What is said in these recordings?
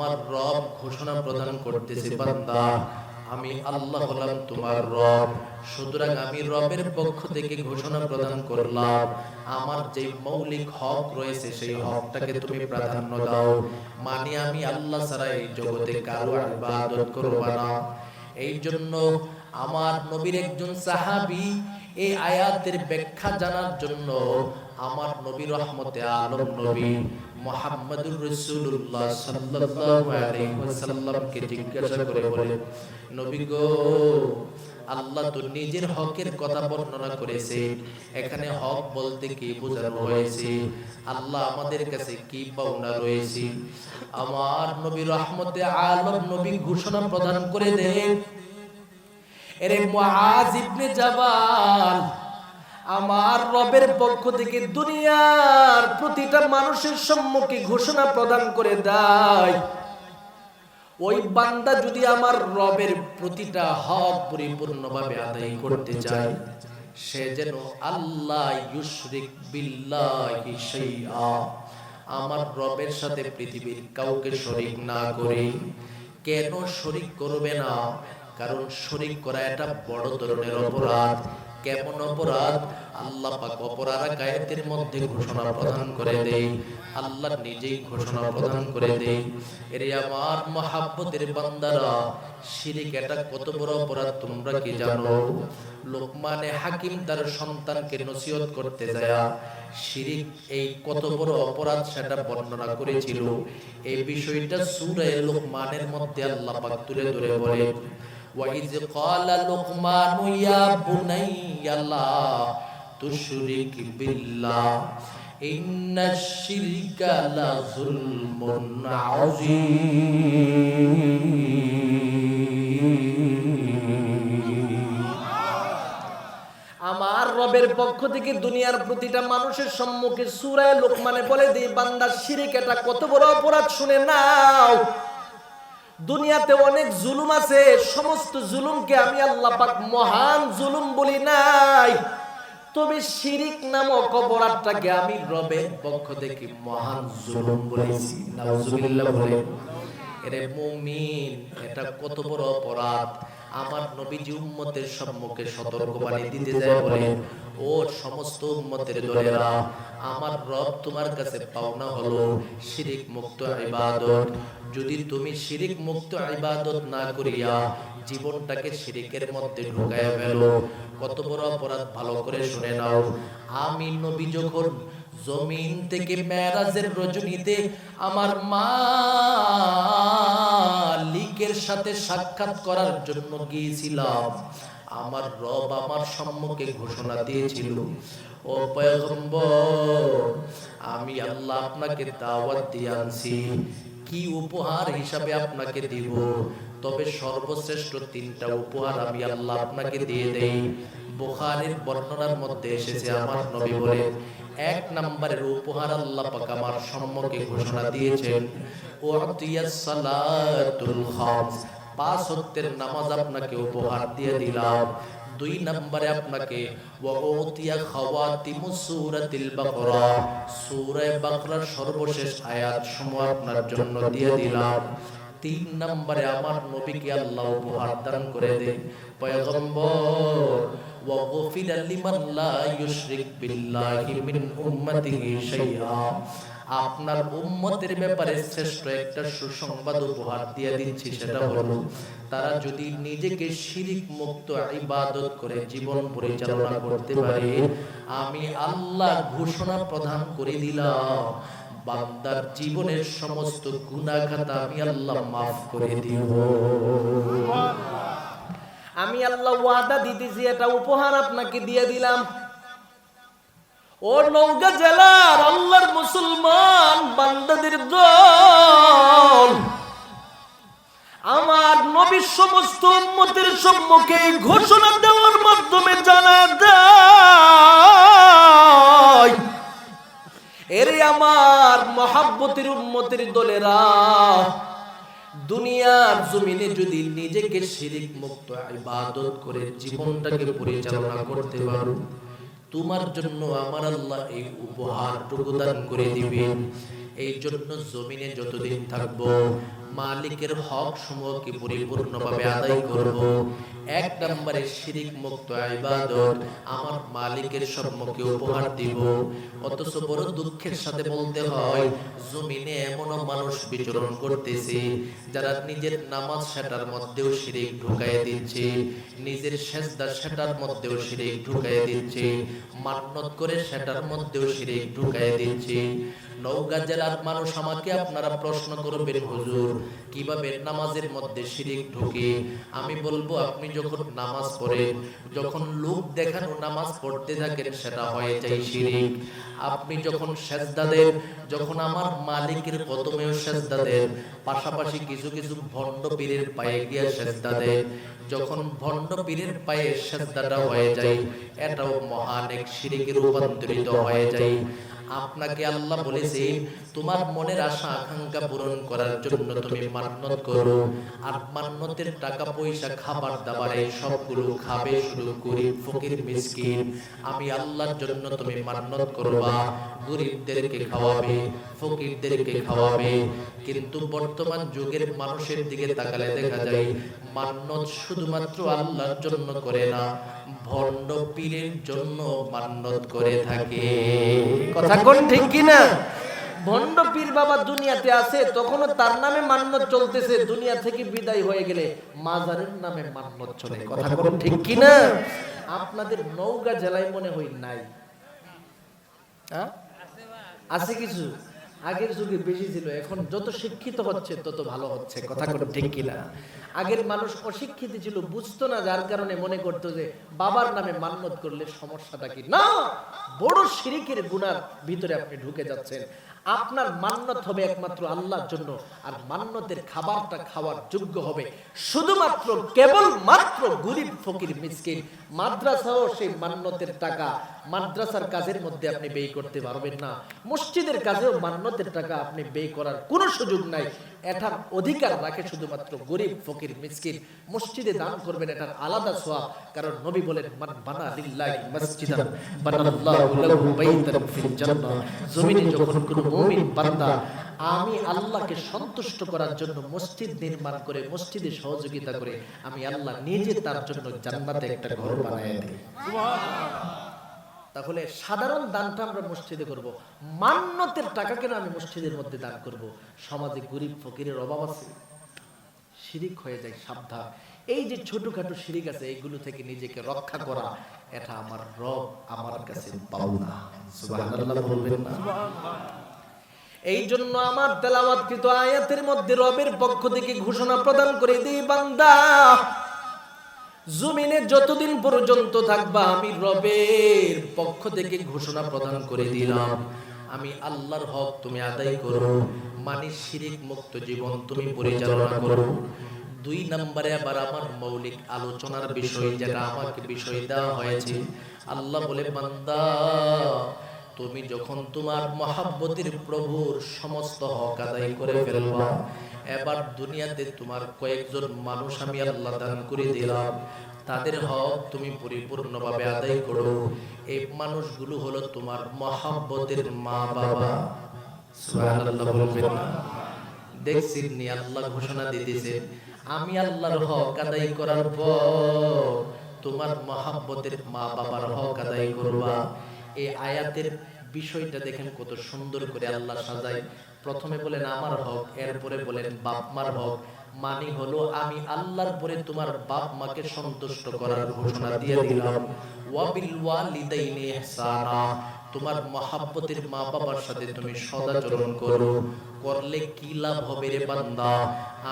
আমার রব ঘোষণা প্রদান করতেছে, বান্দা। আমি আল্লাহ হলাম তোমার রব। সুতরাং আমি রবের পক্ষ থেকে ঘোষণা প্রদান করলাম, আমার যে মৌলিক হক রয়েছে সেই হকটাকে তুমি প্রাধান্য দাও। মানে আমি আল্লাহ ছাড়া এই জগতে কারও ইবাদত করব না। এই জন্য আমার নবীর একজন সাহাবী এই আয়াতের ব্যাখ্যা জানার জন্য আমার নবী রহমতে আলম নবী মোহাম্মদুর রাসূলুল্লাহ সাল্লাল্লাহু আলাইহি ওয়াসাল্লামকে জিজ্ঞাসা করে বলে, নবী গো, আল্লাহ তো নিজের হকের কথা বর্ণনা করেছে। এখানে হক বলতে কি বোঝানো হয়েছে? আল্লাহ আমাদের কাছে কি পাওনা রয়েছে? আমার নবী রহমতে আলম নবী ঘোষণা প্রদান করে দেন। এরে মুআজ ইবনে জাবাল আমার রবের পক্ষ থেকে দুনিয়ার প্রতিটা মানুষের সম্মুখে ঘোষণা প্রদান করে দেয়, ওই বান্দা যদি আমার রবের প্রতিটা হক পরিপূর্ণভাবে আদায় করতে চায়, সে যেন আল্লাহ ইউশরিক বিল্লাহি শাইআ, আমার রবের সাথে পৃথিবীর কাউকে শরীক না করে। কেন শরীক করবে না? কারণ শরীক করা এটা বড় ধরনের অপরাধ। কেমন অপরাধ? আল্লাহ পাক অপরাধ গায়েতের মধ্যে ঘোষণা প্রদান করে দেই আল্লাহ নিজেই ঘোষণা প্রদান করে দেই এর আমার মহাব্বতের বান্দারা শিরিক এটা কত বড় অপরাধ তোমরা কি জানো লোকমানে হাকিম তার সন্তানকে নসিহত করতে যায় শিরিক এই কত বড় অপরাধ সেটা বর্ণনা করেছিল এই বিষয়টা সূরা লোকমানের মধ্যে আল্লাহ পাক তুলে ধরে বলে وإذ قال لقمان يا بني لا تشرك بالله إن الشرك لظلم عظيم আমার রবের পক্ষ থেকে দুনিয়ার প্রতিটা মানুষের সম্মুখে সুরায় লোকমানে বলে দিই বান্দা শিরিক এটা কত বড় অপরাধ শুনে নাও দুনিয়াতে অনেক জুলুম আছে সমস্ত জুলুমকে আমি আল্লাহ পাক মহান জুলুম বলি নাই তবে শিরিক নামক অপরাধটাকে আমি রবের পক্ষ থেকে মহান জুলুম বলেছি। নাউজুবিল্লাহ বলে মুমিন, এটা কত বড় অপরাধ। আমার নবীজি উম্মতের সম্মুখে সতর্কবাণী দিতে যায় বলেন ও সমস্ত উম্মতের দলেরা আমার রব তোমার কাছে পাওনা হলো শিরিক মুক্ত ইবাদত। যদি তুমি শিরিক মুক্ত ইবাদত না করিয়া জীবনটাকে শিরিকের মধ্যে ঢুকায় ফেলো কত বড় অপরাধ ভালো করে শুনে নাও। আমি নবী যখন জমিন থেকে মেরাজের রজনীতে আমার মালিকের সাথে সাক্ষাৎ করার জন্য গিয়েছিলাম। আমার রব আমার সম্মুখে ঘোষণা দিয়েছিল, ও পয়গম্বর, আমি আল্লাহ আপনাকে দাওয়াত দিয়ে আনছি। কি উপহার হিসাবে আপনাকে দিব? তবে সর্বশ্রেষ্ঠ তিনটা উপহার আমি আল্লাহ আপনাকে দিয়ে দেই। বুখারীর বর্ণনার মধ্যে এসেছে, আমার নবী বলে এক নম্বরের উপহার আল্লাহ পাক আমার সম্মুখে ঘোষণা দিয়েছেন ওয়াতিয়াস সালাতুল খামস পাঁচ ওয়াক্তের নামাজ আপনাকে উপহার দিয়ে দিলাম। দুই নম্বরে আপনাকে ওয়াউতিয়া খাওয়াতিমু সূরাতিল বাকরা সূরা বাকরার সর্বশেষ আয়াত সমূহ আপনার জন্য দিয়ে দিলাম। তিন নম্বরে আমার নবীকে আল্লাহ উপহার দান করে দেন। পয়গম্বর আপনার উম্মতের ব্যাপারে শ্রেষ্ঠ একটা সুসংবাদ উপহার দিয়ে দিচ্ছি, সেটা হলো, তারা যদি নিজেকে শিরিক মুক্ত ইবাদত করে জীবন পরিচালনা করতে পারে, আমি আল্লাহ ঘোষণা প্রদান করে দিলাম। বান্দার জীবনের সমস্ত গুনাহখাতা আমি আল্লাহ মাফ করে দিব। আমি আল্লাহ ওয়াদা দিতেছি, এটা উপহার আপনাকে দিয়ে দিলাম। ও নৌকা জেলার আল্লাহর মুসলমান বান্দাদের দল, আমার নবীর সমস্ত উম্মতের সম্মুখে ঘোষণা দেওয়ার মাধ্যমে জানা দেয় এরে আমার মহাব্বতের উম্মতের দলেরা, দুনিয়ার জমিনে যদি নিজেকে শিরিক মুক্ত ইবাদত করে জীবনটাকে পরিচালনা করতে পারো, তোমার জন্য আমার আল্লাহ এই উপহারটুকু দান করে দিবেন। এই জন্য জমিনে যতদিন থাকব মালিকের হক সমূহকে পরিপূর্ণভাবে আদায় করব। এক নম্বরে শিরিক মুক্ত ইবাদত। আমার মালিকের সম্মুখে উপহার দিব। অথচ বড় দুঃখের সাথে বলতে হয় জমিনে এমনও মানুষ বিচরণ করতেছে যারা নিজের নামাজ সেটার মধ্যেও শিরিক ঢুকাই দিচ্ছে। নিজের সেজদা সেটার মধ্যেও শিরিক ঢুকাই দিচ্ছে। মান্নত করে সেটার মধ্যেও শিরিক ঢুকাই দিচ্ছে। নওগাঁ জেলার মানুষ আমাকে আপনারা প্রশ্ন করবেন, হুজুর, কীভাবে নামাজের মধ্যে শিরিক ঢুকে? আমি বলব, আপনি যখন নামাজ পড়েন, যখন লোক দেখানো নামাজ পড়তে থাকেন, সেটা হয়ে যায় শিরিক। আপনি যখন সেজদা দেন, যখন আমার মালিকের কদমেও সেজদা দেন, পাশাপাশি কিছু কিছু ভণ্ড পীরের পায়ে গিয়ে সেজদা দেন, যখন ভণ্ড পীরের পায়ে সেজদাটা হয়ে যায়, এটাও মহান এক শিরিকে রূপান্তরিত হয়ে যায়। আপনাকে আল্লাহ বলেছে তোমার মনের আশা, আকাঙ্ক্ষা পূরণ করার জন্য তুমি মান্নত করো। আর মান্নতের টাকা, পয়সা, খাবার, দাবার এই সবগুলো খাবে শুরু করি ফকির, মিসকিন। আমি আল্লাহর জন্য তুমি মান্নত করবা। গরিবদেরকে খাওয়াবে, ফকিরদেরকে খাওয়াবে। কিন্তু বর্তমান যুগের মানুষের দিকে তাকালে দেখা যায়, মান্নত শুধুমাত্র আল্লাহর জন্য করে না, ভণ্ড পীরের জন্য মান্নত করে থাকে। কথা কোন ঠিক কিনা? ভণ্ড পীর বাবা দুনিয়াতে আছে তখনও তার নামে মান্যত চলতেছে দুনিয়া থেকে বিদায় হয়ে গেলে মাজারের নামে মান্যত চলে। কথা কোন ঠিক কিনা? আপনাদের নৌকা জেলায় মনে হয় নাই। হ্যাঁ? আছে কিছু? আগের যুগে বেশি ছিল এখন যত শিক্ষিত হচ্ছে তত ভালো হচ্ছে। কথা কোন ঠিক কিনা? আগের মানুষ অশিক্ষিত ছিল বুঝতো না যার কারণে মনে করতো যে বাবার নামে মান্যত করলে সমস্যাটা কি? না! বড় শিরিকের গুনার ভিতরে আপনি ঢুকে যাচ্ছেন। আপনার মান্যত হবে একমাত্র আল্লাহর জন্য, আর মান্যতের খাবারটা খাওয়ার যোগ্য হবে। শুধুমাত্র কেবল মাত্র গরিব ফকির মিসকিন, মাদ্রাসাও সেই মান্যতের টাকা, মাদ্রাসার কাজের মধ্যে আপনি ব্যয় করতে পারবেন না। মসজিদের কাজেও মান্যতের টাকা আপনি ব্যয় করার কোনো সুযোগ নাই। এটার অধিকার রাখে শুধুমাত্র গরিব, ফকির, মিসকিন। মসজিদে দান করবেন, এটার আলাদা সোয়াব কারণ নবী বলেন, মান বানা লিল্লাহি মসজিদান বানাল্লাহু লাহু বাইতান ফিল জান্নাহ। জমিনে যখন কোনো মুমিন বান্দা, আমি আল্লাহকে সন্তুষ্ট করার জন্য মসজিদ নির্মাণ করে, মসজিদে সহযোগিতা করে, আমি আল্লাহ নিজে তার জন্য জান্নাতে একটা ঘর বানায় দিই। তাহলে সাধারণ দানটা আমরা মসজিদে করব। মান্যতের টাকা কেন আমি মসজিদের মধ্যে দান করব? সমাজে গরিব ফকিরের অভাব আছে। শিরিক হয়ে যায় সাবধান। এই যে ছোটখাটো শিরিক আছে এইগুলো থেকে নিজেকে রক্ষা করা, এটা আমার রব আমার কাছে পাওনা। এই জন্য আমার তেলাওয়াতকৃত আয়াতের মধ্যে রবের পক্ষ থেকে ঘোষণা প্রদান করে দিই, বান্দা জমিনে যতদিন পর্যন্ত থাকবা, আমি রবের পক্ষ থেকে ঘোষণা প্রদান করে দিলাম। আমি আল্লাহর হক তুমি আদায় করো মানে শিরিক মুক্ত জীবন তুমি পরিচালনা করো। দুই নম্বরে আবার আমার মৌলিক আলোচনার বিষয় যেটা আমাকে বিষয় দেওয়া হয়েছে, আল্লাহ বলে, বান্দা, তুমি যখন তোমার মহাব্বতের প্রভুর সমস্ত হক আদায় করে ফেলবা এবার দুনিয়াতে তোমার কয়েকজন মানুষ আমি আল্লাহ দান করে দিলাম। তাদের হক তুমি পরিপূর্ণভাবে আদায় করো। এই মানুষগুলো হলো তোমার মহাব্বতের মা বাবা। দেখছেন নি? আল্লাহ ঘোষণা দিতেছে, আমি আল্লাহর হক আদায় করার পর তোমার মহাব্বতের মা বাবার হক আদায় করবা। এই আয়াতের বিষয়টা দেখেন কত সুন্দর করে আল্লাহ সাজায়। প্রথমে বলেন আমার হক এরপরে বলেন বাপ মার হক মানে হলো আমি আল্লাহর পরে তোমার বাপ মাকে সন্তুষ্ট করার ঘোষণা দিয়ে দিলাম ওয়াবিল ওয়ালিদাইনি ইহসানা তোমার মহাব্বতের মা বাবার সাথে তুমি সদাচরণ করো করলে কি লাভ হবে রে বান্দা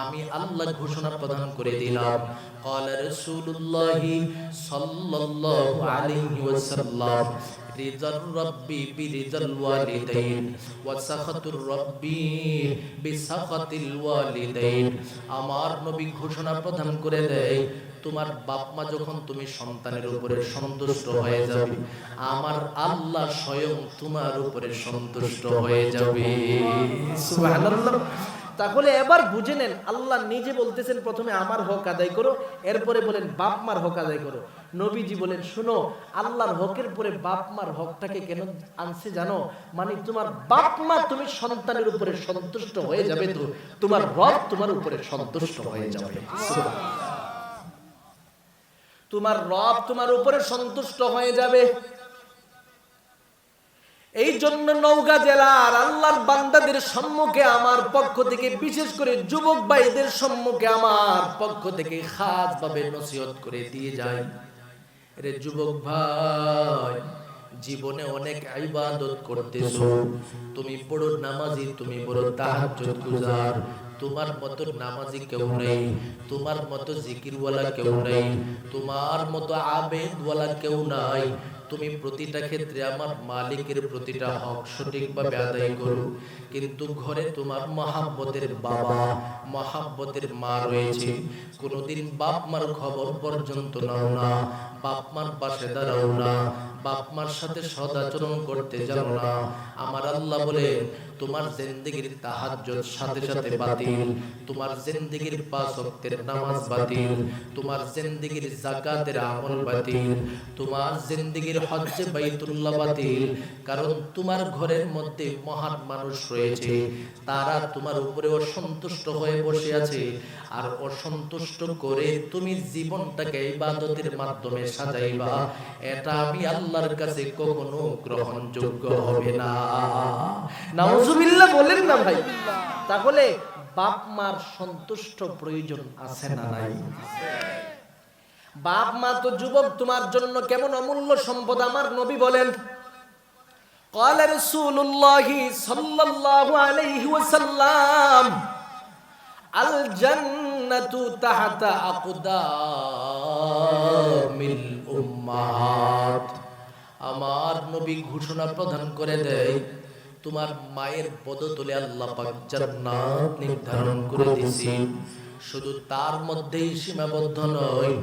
আমি আল্লাহ ঘোষণা প্রদান করে দিলাম قال رسول الله صلى الله عليه وسلم رضا الرب برضا الوالدين وسخط الرب بسخط الوالدين আমার নবী ঘোষণা প্রদান করে দেয় তোমার বাপ মা যখন তুমি সন্তানের উপরে সন্তুষ্ট হয়ে যাবে আমার আল্লাহ স্বয়ং তোমার উপরে সন্তুষ্ট হয়ে যাবে সুবহানাল্লাহ তাহলে এবার বুঝে নেন, আল্লাহ নিজে বলতেছেন, প্রথমে আমার হক আদায় করো, এরপরে বলেন, বাপ মার হক আদায় করো। নবীজি বলেন, শুনো, আল্লাহর হকের পরে বাপ মার হকটাকে কেন আনছে জানো? মানে তোমার বাপ মা তুমি সন্তানের উপরে সন্তুষ্ট হয়ে যাবে তো, তোমার রব তোমার উপরে সন্তুষ্ট হয়ে যাবে। তোমার রব তোমার উপরে সন্তুষ্ট হয়ে যাবে। এই জন্য নৌকা জেলার আল্লাহর বান্দাদের সম্মুখে আমার পক্ষ থেকে, বিশেষ করে যুবক ভাইদের সম্মুখে আমার পক্ষ থেকে খাস ভাবে নসিহত করে দিয়ে যায়। রে যুবক ভাই, জীবনে অনেক ইবাদত করতেছো। তুমি বড় নামাজি, তুমি বড় তাহাজ্জুদ গুজার। তোমার মতো নামাজি কেউ নেই, তোমার মতো জিকিরওয়ালা কেউ নেই, তোমার মতো আবেদওয়ালা কেউ নাই। তুমি প্রতিটা ক্ষেত্রে আমার মালিকের প্রতিটা হক সঠিকভাবে আদায় করো। কিন্তু ঘরে তোমার মহাব্বতের বাবা, মহাব্বতের মা রয়েছে। কোনোদিন বাপ মার খবর পর্যন্ত নাও না, বাপ মার পাশে দাঁড়াও না বাপ মার সাথে সদাচরণ করতে জানো না। আমার আল্লাহ বলে তোমার জিন্দেগির তাহাজ্জুদ সাথে সাথে বাতিল। তোমার জিন্দেগির পাঁচ ওয়াক্তের নামাজ বাতিল। তোমার জিন্দেগির যাকাতের আমল বাতিল। তোমার জিন্দেগির হজ্জে বাইতুল্লাহ বাতিল। কারণ তোমার ঘরের মধ্যে মহান মানুষ রয়েছে। তারা তোমার উপরে অসন্তুষ্ট হয়ে বসে আছে। আর অসন্তুষ্ট করে তুমি জীবনটাকে ইবাদতের মাধ্যমে সাজাইবা। এটা আমি আল্লাহর কাছে কখনো গ্রহণযোগ্য হবে না নাউজুবিল্লাহ বলেন না ভাই তাহলে বাপ মার সন্তুষ্ট প্রয়োজন আছে না নাই বাপ মা তো যুবক তোমার জন্য কেমন অমূল্য সম্পদ আমার নবী বলেন قال رسول الله صلى الله عليه وسلم الجنة تحت أقدام الأمهات আমার নবী ঘোষণা প্রদান করে দেয়, তোমার মায়ের বদতলে আল্লাহ পাক জান্নাত নির্ধারণ করে দিয়েছি। শুধু তার মধ্যেই সীমাবদ্ধ নয়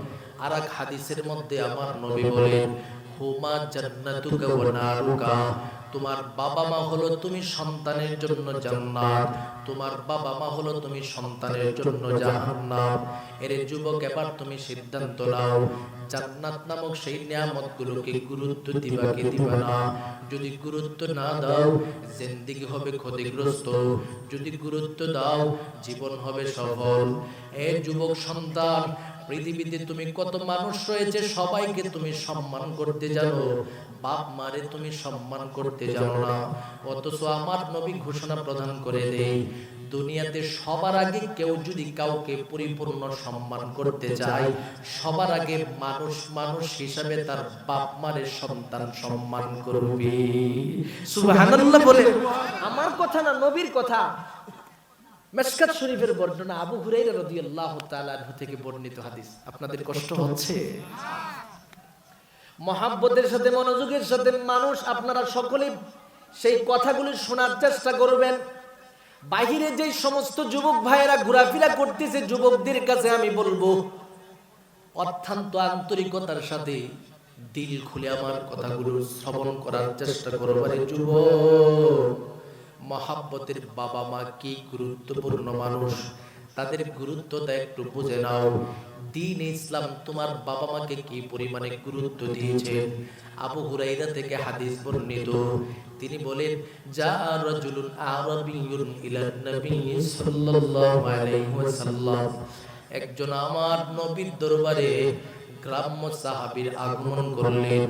আর এক হাদিসের মধ্যে আমার নবী বলেন, হুমা জান্নাতুকা ওয়া নারুকা। তোমার বাবা মা হলো তুমি সন্তানের জন্য জান্নাত, তোমার বাবা মা হলো তুমি সন্তানের জন্য জাহান্নাম। এর যুবক, এবার তুমি সিদ্ধান্ত নাও, জান্নাত নামক সেই নিয়ামতগুলোকে গুরুত্ব দিবা কি দিবা না? যদি গুরুত্ব না দাও, জিন্দেগি হবে ক্ষতিগ্রস্ত। যদি গুরুত্ব দাও, জীবন হবে সফল। এ যুবক, সন্তান, পৃথিবীতে তুমি কত মানুষ রয়েছে, সবাইকে তুমি সম্মান করতে জানো। বাপ মারে তুমি সম্মান করতে জানো না। অথচ আমার নবী ঘোষণা প্রদান করে দেই, দুনিয়াতে সবার আগে কেউ যদি কাউকে পরিপূর্ণ সম্মান করতে চায়, সবার আগে মানুষ মানুষ হিসাবে তার বাপ মারের সন্তান সম্মান করবে। সুবহানাল্লাহ বলে, আমার কথা না নবীর কথা। মেসকাত শরীফের বর্ণনা আবু হুরাইরা রাদিয়াল্লাহু তাআলা থেকে বর্ণিত হাদিস। আপনাদের কষ্ট হচ্ছে? মহাব্বতের সাথে, মনোযোগের সাথে মানুষ আপনারা সকলেই সেই কথাগুলি শোনার চেষ্টা করবেন। বাহিরে যে সমস্ত যুবক ভাইয়েরা ঘোরাফেরা করতেছে, যুবকদের কাছে আমি বলব, অত্যন্ত আন্তরিকতার সাথে দিল খুলে আমার কথাগুলো শ্রবণ করার চেষ্টা করবারে যুবক, মহাব্বতের বাবা মা কি গুরুত্বপূর্ণ মানুষ? তাদের গুরুত্বটা একটু বুঝে নাও। দিন ইসলাম তোমার বাবা মাকে কি পরিমাণে গুরুত্ব দিয়েছে আবু হুরাইরা থেকে হাদিস বর্ণিত। তিনি বলেন যা রাজুলুন আরাবিয়ুন ইলা নবী সাল্লাল্লাহু আলাইহি ওয়াসাল্লাম। একজন আমার নবীর দরবারে গ্রাম্য সাহাবীর আগমন করলেন।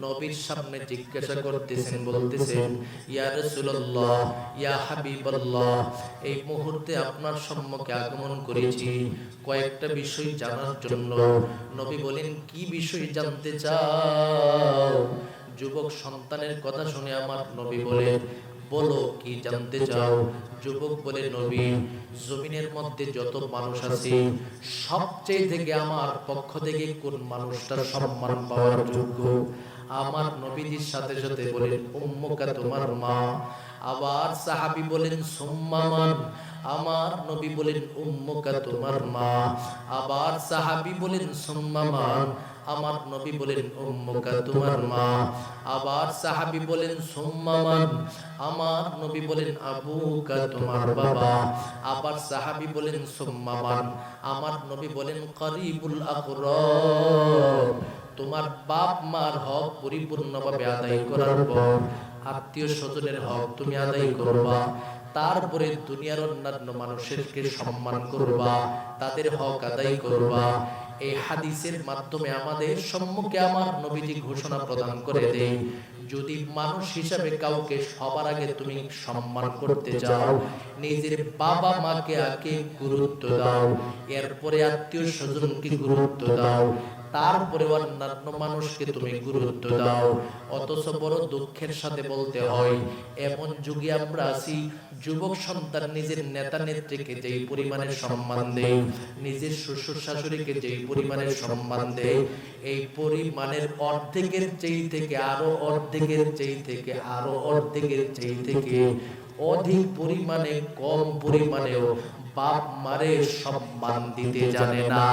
নবীর সামনে জিজ্ঞাসা করতেছেন বলতেছেন ইয়া রাসূলুল্লাহ ইয়া হাবিবাল্লাহ এই মুহূর্তে আপনার সম্মুখে আগমন করেছি। কয়েকটা বিষয় জানার জন্য। নবী বলেন কি বিষয় জানতে চাও? যুবক সন্তানের কথা শুনে আমার নবী বলেন বলো কি জানতে চাও? যুবক বলে নবী জমিনের মধ্যে যত মানুষ আছে সবচেয়ে থেকে আমার পক্ষ থেকে কোন মানুষটা সম্মান পাওয়ার যোগ্য? আমার নবীজির সাথে সাথে বলেন, উম্মুকা, তোমার মা। আবার সাহাবী বলেন সুম্মামান আমার নবী বলেন, উম্মুকা, তোমার মা। আবার সাহাবী বলেন সুম্মামান আমার নবী বলেন, উম্মুকা, তোমার মা। আবার সাহাবী বলেন সুম্মামান আমার নবী বলেন, আবুকা, তোমার বাবা। আবার সাহাবী বলেন সুম্মামান আমার নবী বলেন, করিবুল আকরাব। তোমার বাপ মার হক পরিপূর্ণভাবে আদায় করার পর আত্মীয় স্বজনের হক তুমি আদায় করবা। তারপরে দুনিয়ার অন্যান্য মানুষেরকে সম্মান করবা, তাদের হক আদায় করবা। এই হাদিসের মাধ্যমে আমাদের সম্মুখে আমার নবীজি ঘোষণা প্রদান করে দেয় যদি মানুষ হিসাবে কাউকে সবার আগে তুমি সম্মান করতে চাও, নিজের বাবা মাকে আগে গুরুত্ব দাও, এরপরে আত্মীয় স্বজনকে গুরুত্ব দাও তারপরে অন্যান্য মানুষকে তুমি গুরুত্ব দাও। অথচ বড় দুঃখের সাথে বলতে হয়, এমন যুগে আমরা আছি, যুবক সন্তান নিজের নেতা নেত্রীকে যেই পরিমাণের সম্মান দেয়, নিজের শ্বশুর শাশুড়িকে যেই পরিমাণের সম্মান দেয়, এই পরিমাণের অর্ধেকের চেয়ে থেকে আরও অর্ধেকের চেয়ে থেকে আরও অর্ধেকের চেয়ে থেকে অধিক পরিমাণে, কম পরিমাণেও বাপ মারে সম্মান দিতে জানে না।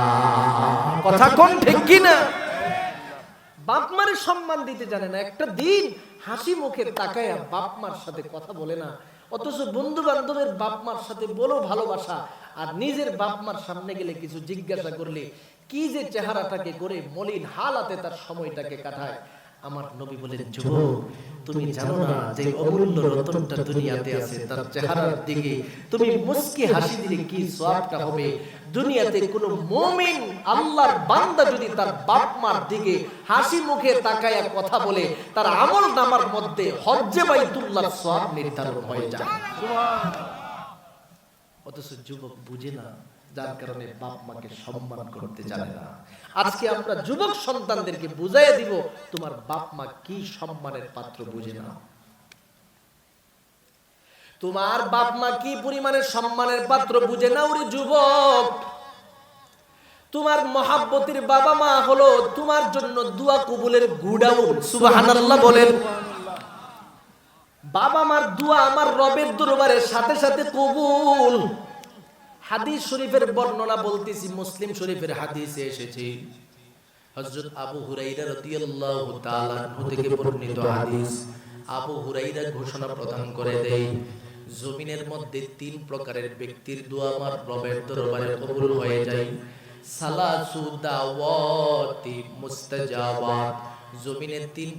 কথা কোন ঠিক কিনা? বাপ মারে সম্মান দিতে জানে না। একটা দিন হাসি মুখে তাকায়া বাপ মার সাথে কথা বলে না। অথচ বন্ধু বান্ধবের বাপ মার সাথে বলো ভালোবাসা আর নিজের বাপ মার সামনে গেলে কিছু জিজ্ঞাসা করলে কি যে চেহারাটাকে করে মলিন হালাতে তার সময়টাকে কাটায়। আমার নবী বলেন যুবক তুমি জানো না যে অমূল্য রতনটা দুনিয়াতে আছে তার চেহারার দিকে তুমি মুস্কি হাসি দিলে কি সওয়াবটা হবে দুনিয়াতে কোনো মুমিন আল্লাহর বান্দা যদি তার বাপ মার দিকে হাসি মুখে তাকায়া কথা বলে তার আমল নামার মধ্যে হজ্জে বাইতুল্লাহর সওয়াব নির্ধারণ হয়ে যায়। অথচ যুবক বুঝে না যার কারণে বাপ মাকে সম্মান করতে জানে না। আজকে আমরা যুবক সন্তানদেরকে বুঝাইয়া দিব তোমার বাপ মা কি সম্মানের পাত্র বুঝে না। তোমার বাপ মা কি পরিমাণের সম্মানের পাত্র বুঝে না ওরে যুবক? তোমার মহাব্বতের বাবা মা হলো তোমার জন্য দুয়া কবুলের গুডাউন সুবহানাল্লাহ বলেন। বাবা মার দুয়া আমার রবের দরবারে সাথে সাথে কবুল। হাদিস শরীফের বর্ণনা বলতেছি, মুসলিম শরীফের হাদিসে এসেছে। হযরত আবু হুরাইরা রাদিয়াল্লাহু তাআলা থেকে বর্ণিত হাদিস। আবু হুরাইরা ঘোষণা প্রদান করে দেয়, জমিনের মধ্যে তিন প্রকারের ব্যক্তির দোয়া আমার রবের দরবারে কবুল হয়ে যায়। সালাসু দাওয়াতি মুস্তাজাবাত। জমিনে তিন